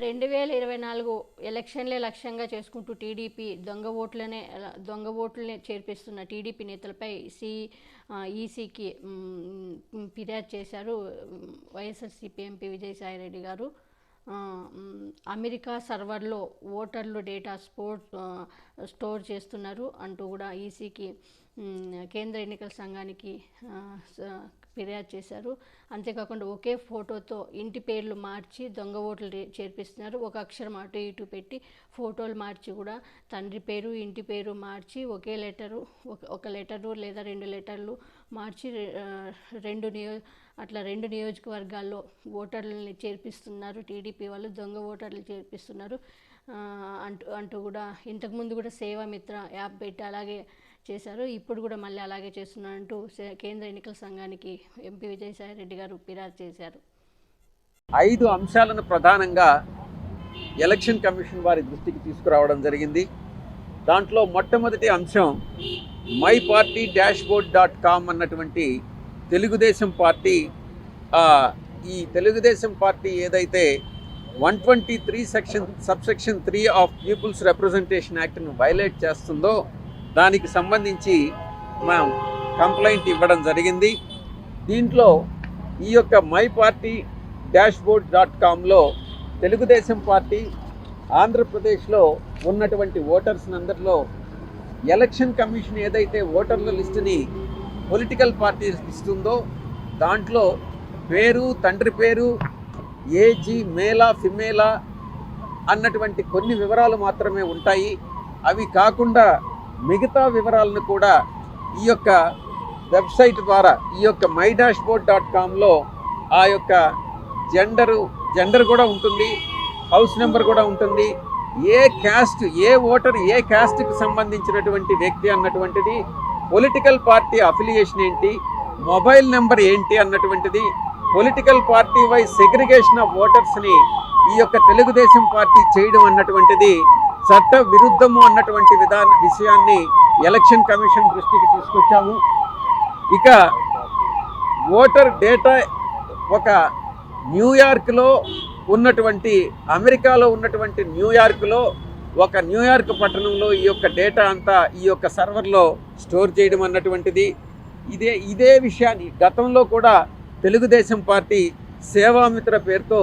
రెండు వేల ఇరవై నాలుగు ఎలక్షన్లే లక్ష్యంగా చేసుకుంటూ టీడీపీ దొంగ ఓట్లనే దొంగ ఓట్లనే చేర్పిస్తున్న టీడీపీ నేతలపై సి ఈసీకి ఫిర్యాదు చేశారు వైఎస్ఆర్సీపీ ఎంపీ విజయసాయిరెడ్డి గారు. అమెరికా సర్వర్లో ఓటర్లు డేటా స్పోర్ట్ స్టోర్ చేస్తున్నారు అంటూ కూడా ఈసీకి కేంద్ర ఎన్నికల సంఘానికి ఫిర్యాదు చేశారు. అంతేకాకుండా ఒకే ఫోటోతో ఇంటి పేర్లు మార్చి దొంగ ఓట్లు చేర్పిస్తున్నారు. ఒక అక్షరం అటు ఇటు పెట్టి ఫోటోలు మార్చి కూడా తండ్రి పేరు ఇంటి పేరు మార్చి ఒకే లెటరు ఒక ఒక లెటరు లేదా రెండు లెటర్లు మార్చి రెండు నియో అట్లా రెండు నియోజకవర్గాల్లో ఓటర్లని చేర్పిస్తున్నారు. టీడీపీ వాళ్ళు దొంగ ఓటర్లు చేర్పిస్తున్నారు. అంటూ అంటూ కూడా ఇంతకుముందు కూడా సేవామిత్ర యాప్ పెట్టి అలాగే చేశారు. ఇప్పుడు కూడా మళ్ళీ అలాగే చేస్తున్నారంటూ సే- కేంద్ర ఎన్నికల సంఘానికి ఎంపీ విజయసాయి రెడ్డి గారు ఫిర్యాదు చేశారు. ఐదు అంశాలను ప్రధానంగా ఎలక్షన్ కమిషన్ వారి దృష్టికి తీసుకురావడం జరిగింది. దాంట్లో మొట్టమొదటి అంశం my party dash board dot com అన్నటువంటి తెలుగుదేశం పార్టీ ఈ తెలుగుదేశం పార్టీ ఏదైతే one twenty three section subsection three of peoples representation యాక్ట్ను violate చేస్తుందో దానికి సంబంధించి మనం కంప్లైంట్ ఇవ్వడం జరిగింది. దీంట్లో ఈ యొక్క my party dash board dot కామ్లో Telugu Desam party ఆంధ్రప్రదేశ్లో ఉన్నటువంటి ఓటర్స్ అందరిలో ఎలక్షన్ కమిషన్ ఏదైతే ఓటర్ల లిస్టుని పొలిటికల్ పార్టీస్ ఇస్తుందో దాంట్లో పేరు తండ్రి పేరు ఏజీ మేలా ఫిమేలా అన్నటువంటి కొన్ని వివరాలు మాత్రమే ఉంటాయి. అవి కాకుండా మిగతా వివరాలను కూడా ఈ యొక్క వెబ్సైట్ ద్వారా ఈ యొక్క మై డాష్ బోర్డ్ డాట్ కామ్లో ఆ యొక్క జెండరు జెండర్ కూడా ఉంటుంది హౌస్ నెంబర్ కూడా ఉంటుంది. ఏ క్యాస్ట్ ఏ ఓటర్ ఏ క్యాస్ట్కి సంబంధించినటువంటి వ్యక్తి అన్నటువంటిది పొలిటికల్ పార్టీ అఫిలియేషన్ ఏంటి మొబైల్ నెంబర్ ఏంటి అన్నటువంటిది political party wise segregation of ఓటర్స్ని ఈ యొక్క తెలుగుదేశం పార్టీ చేయడం అన్నటువంటిది చట్ట విరుద్ధము అన్నటువంటి విధాన విషయాన్ని ఎలక్షన్ కమిషన్ దృష్టికి తీసుకొచ్చాము. ఇక ఓటర్ డేటా ఒక న్యూయార్క్లో ఉన్నటువంటి అమెరికాలో ఉన్నటువంటి న్యూయార్క్లో ఒక న్యూయార్క్ పట్టణంలో ఈ యొక్క డేటా అంతా ఈ యొక్క సర్వర్లో స్టోర్ చేయడం అన్నటువంటిది. ఇదే ఇదే విషయాన్ని గతంలో కూడా తెలుగుదేశం పార్టీ సేవామిత్ర పేరుతో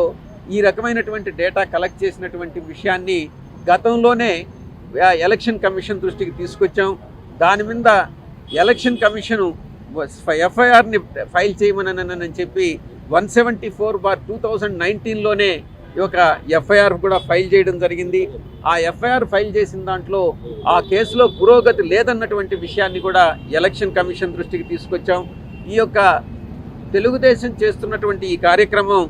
ఈ రకమైనటువంటి డేటా కలెక్ట్ చేసినటువంటి విషయాన్ని గతంలోనే ఎలక్షన్ కమిషన్ దృష్టికి తీసుకొచ్చాం. దాని మీద ఎలక్షన్ కమిషను ఎఫ్ఐఆర్ని ఫైల్ చేయమని చెప్పి one seventy four bar two thousand నైన్టీన్లోనే ఈ యొక్క ఎఫ్ఐఆర్ కూడా ఫైల్ చేయడం జరిగింది. ఆ ఎఫ్ఐఆర్ ఫైల్ చేసిన దాంట్లో ఆ కేసులో పురోగతి లేదన్నటువంటి విషయాన్ని కూడా ఎలక్షన్ కమిషన్ దృష్టికి తీసుకొచ్చాం. ఈ యొక్క తెలుగుదేశం చేస్తున్నటువంటి ఈ కార్యక్రమం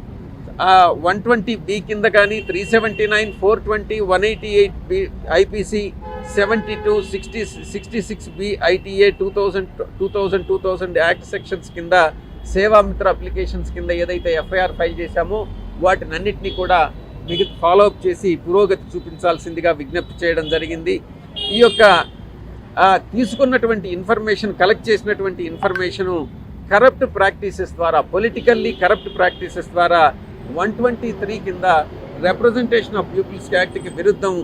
వన్ ట్వంటీ బి కింద కానీ three seventy nine four twenty one eighty eight B IPC seventy two sixty sixty six B ITA two thousand two thousand two thousand act sections కింద సేవామిత్ర అప్లికేషన్స్ కింద ఏదైతే ఎఫ్ఐఆర్ ఫైల్ చేశామో వాటినన్నిటినీ కూడా మిగతా follow up చేసి పురోగతి చూపించాల్సిందిగా విజ్ఞప్తి చేయడం జరిగింది. ఈ యొక్క తీసుకున్నటువంటి ఇన్ఫర్మేషన్ కలెక్ట్ చేసినటువంటి ఇన్ఫర్మేషను కరప్ట్ ప్రాక్టీసెస్ ద్వారా పొలిటికల్లీ కరప్ట్ ప్రాక్టీసెస్ ద్వారా వన్ ట్వంటీ త్రీ కింద రిప్రజెంటేషన్ ఆఫ్ పీపుల్స్ యాక్ట్కి విరుద్ధం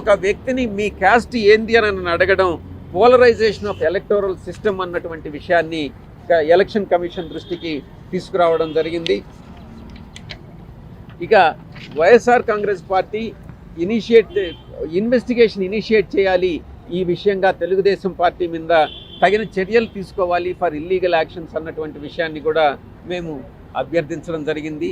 ఒక వ్యక్తిని మీ క్యాస్ట్ ఏంది అని అడగడం పోలరైజేషన్ ఆఫ్ ఎలక్టోరల్ సిస్టమ్ అన్నటువంటి విషయాన్ని ఎలక్షన్ కమిషన్ దృష్టికి తీసుకురావడం జరిగింది. ఇక YSR Congress party initiate investigation initiate చేయాలి. ఈ విషయంగా తెలుగుదేశం పార్టీ మీద తగిన చర్యలు తీసుకోవాలి. ఫర్ ఇల్లీగల్ యాక్షన్స్ అన్నటువంటి విషయాన్ని కూడా మేము అభ్యర్థించడం జరిగింది.